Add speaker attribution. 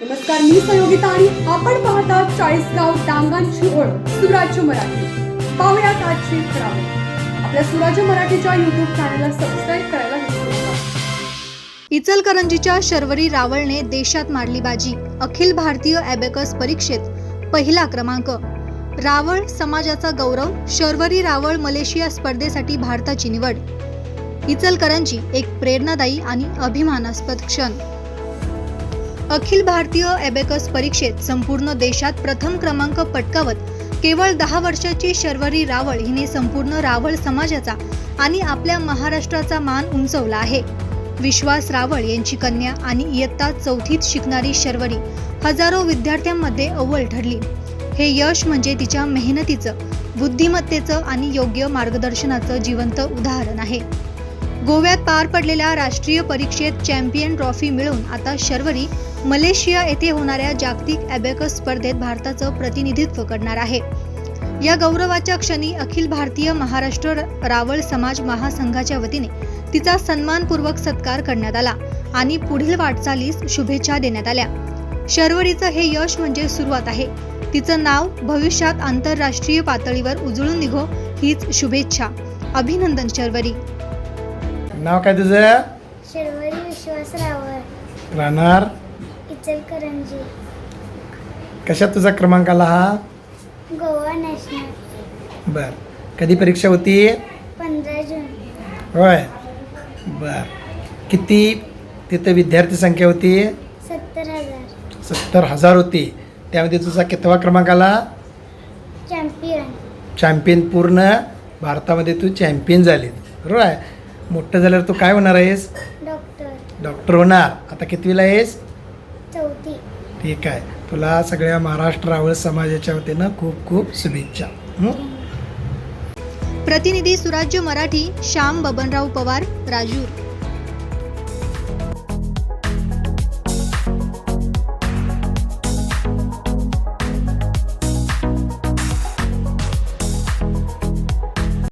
Speaker 1: नमस्कार मी संयोगिता आणि आपण पाहता चाळीसगाव डांगांची ओळख सुराज्य मराठी. पाहुयात आजची खराब आपल्या सुराज्य मराठीच्या युट्यूब चॅनलला सबस्क्राईब करायला विसरू नका.
Speaker 2: इचलकरंजीच्या शर्वरी रावळने देशात मारली बाजी अखिल भारतीय ॲबेकस परीक्षेत पहिला क्रमांक. रावळ समाजाचा गौरव शर्वरी रावळ मलेशिया स्पर्धेसाठी भारताची निवड. इचलकरंजी एक प्रेरणादायी आणि अभिमानास्पद क्षण. अखिल भारतीय ॲबेकस परीक्षेत संपूर्ण देशात प्रथम क्रमांक पटकावत केवळ दहा वर्षाची शर्वरी रावळ हिने संपूर्ण रावळ समाजाचा आणि आपल्या महाराष्ट्राचा मान उंचवला आहे. विश्वास रावळ यांची कन्या आणि इयत्ता चौथीत शिकणारी शर्वरी हजारो विद्यार्थ्यांमध्ये अव्वल ठरली. हे यश म्हणजे तिच्या मेहनतीचं बुद्धिमत्तेचं आणि योग्य मार्गदर्शनाचं जिवंत उदाहरण आहे. गोव्यात पार पडलेल्या राष्ट्रीय परीक्षेत चॅम्पियन ट्रॉफी मिळून आता शर्वरी मलेशिया येथे होणाऱ्या जागतिक ॲबेकस स्पर्धेत भारताचं प्रतिनिधित्व करणार आहे. या गौरवाच्या क्षणी अखिल भारतीय महाराष्ट्र रावळ समाज महासंघाच्या वतीने तिचा सन्मानपूर्वक सत्कार करण्यात आला आणि पुढील वाटचालीस शुभेच्छा देण्यात आल्या. शर्वरीचं हे यश म्हणजे सुरुवात आहे. तिचं नाव भविष्यात आंतरराष्ट्रीय पातळीवर उजळून निघो हीच शुभेच्छा. अभिनंदन शर्वरी.
Speaker 3: नाव काय तुझं?
Speaker 4: शर्वरी विश्वास रावळ.
Speaker 3: राहणार?
Speaker 4: इचलकरंजी.
Speaker 3: कशात तुझा क्रमांक आला हा?
Speaker 4: गोवा नॅशनल.
Speaker 3: बर. कधी परीक्षा होती?
Speaker 4: पंधरा जून.
Speaker 3: होय. बर. किती? तिथं विद्यार्थी संख्या होती?
Speaker 4: सत्तर हजार.
Speaker 3: सत्तर हजार होती. त्यामध्ये तुझा कितवा क्रमांक आला?
Speaker 4: चॅम्पियन.
Speaker 3: चॅम्पियन पूर्ण. भारतामध्ये तू चॅम्पियन झाली. बरोबर आहे मोठं झाल्यावर तू काय होणार आहेस?
Speaker 4: डॉक्टर.
Speaker 3: डॉक्टर होणार. आता कितवीला आहेस?
Speaker 4: चौथी.
Speaker 3: ठीक आहे. तुला सगळ्या महाराष्ट्र रावळ समाजाच्या वतीनं खूप खूप शुभेच्छा. हं?
Speaker 2: प्रतिनिधी सुराज्य मराठी श्याम बबनराव पवार राजूर.